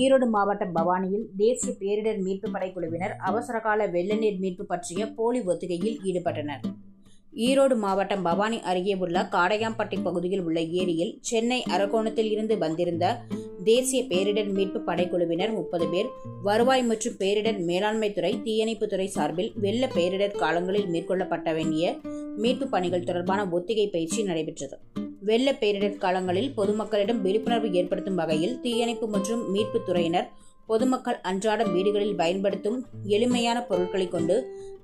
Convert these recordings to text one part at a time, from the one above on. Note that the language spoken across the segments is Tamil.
ஈரோடு மாவட்டம் பவானியில் தேசிய பேரிடர் மீட்பு படைக்குழுவினர் அவசரகால வெள்ள நீர் மீட்பு பற்றிய போலி ஒத்திகையில் ஈடுபட்டனர். ஈரோடு மாவட்டம் பவானி அருகே உள்ள காடையாம்பட்டி பகுதியில் உள்ள ஏரியில் சென்னை அரக்கோணத்தில் இருந்து வந்திருந்த தேசிய பேரிடர் மீட்பு படைக்குழுவினர் முப்பது பேர் வருவாய் மற்றும் பேரிடர் மேலாண்மை துறை தீயணைப்புத்துறை சார்பில் வெள்ள பேரிடர் காலங்களில் மேற்கொள்ளப்பட்ட வேண்டிய மீட்பு பணிகள் தொடர்பான ஒத்திகை பயிற்சி நடைபெற்றது. வெள்ள பேரிடர் காலங்களில் பொதுமக்களிடம் விழிப்புணர்வு ஏற்படுத்தும் வகையில் தீயணைப்பு மற்றும் மீட்புத் துறையினர் பொதுமக்கள் அன்றாட வீடுகளில் பயன்படுத்தும் எளிமையான பொருட்களை கொண்டு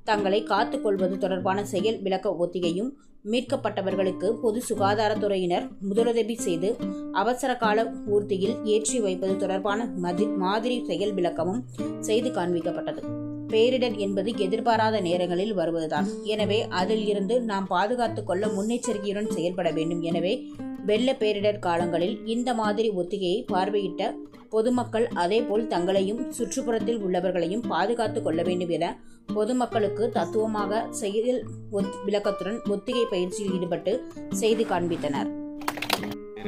தங்களை காத்துக்கொள்வது தொடர்பான செயல் விளக்க ஒத்திகையும் மீட்கப்பட்டவர்களுக்கு பொது சுகாதாரத்துறையினர் முதலுதவி செய்து அவசர கால ஊர்த்தியில் ஏற்றி வைப்பது தொடர்பான மதி- மாதிரி செயல் விளக்கமும் செய்து காண்பிக்கப்பட்டது. பேரிடர் என்பது எதிர்பாராத நேரங்களில் வருவதுதான். எனவே அதில் இருந்து நாம் பாதுகாத்துக் கொள்ள முன்னெச்சரிக்கையுடன் செயல்பட வேண்டும். எனவே வெள்ள பேரிடர் காலங்களில் இந்த மாதிரி ஒத்திகையை பார்வையிட்ட பொதுமக்கள் அதேபோல் தங்களையும் சுற்றுப்புறத்தில் உள்ளவர்களையும் பாதுகாத்துக் கொள்ள வேண்டும் என பொதுமக்களுக்கு தத்துவமாக செயல் ஒத்- விளக்கத்துடன் ஒத்திகை பயிற்சியில் ஈடுபட்டு செய்து காண்பித்தனர்.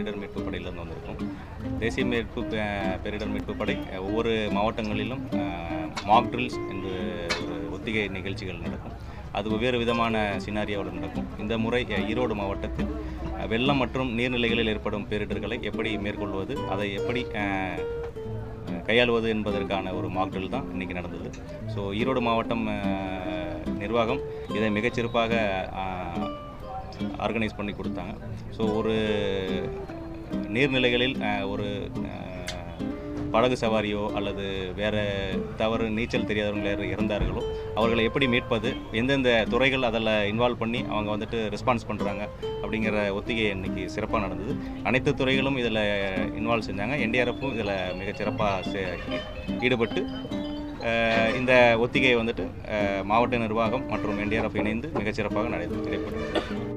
பேரிடர் மீட்பு படையிலிருந்து வந்திருக்கோம். தேசிய மீட்பு பேரிடர் மீட்பு படை ஒவ்வொரு மாவட்டங்களிலும் மாக் ட்ரில்ஸ் என்று ஒரு ஒத்திகை நிகழ்ச்சிகள் நடக்கும். அது வெவ்வேறு விதமான சினாரியாவில் நடக்கும். இந்த முறை ஈரோடு மாவட்டத்தில் வெள்ளம் மற்றும் நீர்நிலைகளில் ஏற்படும் பேரிடர்களை எப்படி மேற்கொள்வது அதை எப்படி கையாளுவது என்பதற்கான ஒரு மாக் ட்ரில் தான் இன்றைக்கி நடந்தது. ஸோ ஈரோடு மாவட்டம் நிர்வாகம் இதை மிகச்சிறப்பாக ஆர்கனைஸ் பண்ணி கொடுத்தாங்க. ஸோ ஒரு நீர்நிலைகளில் ஒரு படகு சவாரியோ அல்லது வேறு தவறு நீச்சல் தெரியாதவங்க யார் இறந்தார்களோ அவர்களை எப்படி மீட்பது எந்தெந்த துறைகள் அதில் இன்வால்வ் பண்ணி அவங்க வந்துட்டு ரெஸ்பான்ஸ் பண்ணுறாங்க அப்படிங்கிற ஒத்திகை இன்னைக்கு சிறப்பாக நடந்தது. அனைத்து துறைகளும் இதில் இன்வால்வ் செஞ்சாங்க. என்டிஆர்எஃப்பும் இதில் மிகச் சிறப்பாக ஈடுபட்டு இந்த ஒத்திகையை வந்துட்டு மாவட்ட நிர்வாகம் மற்றும் என்டிஆர்எஃப் இணைந்து மிகச்சிறப்பாக நடை நடைபெற்றது.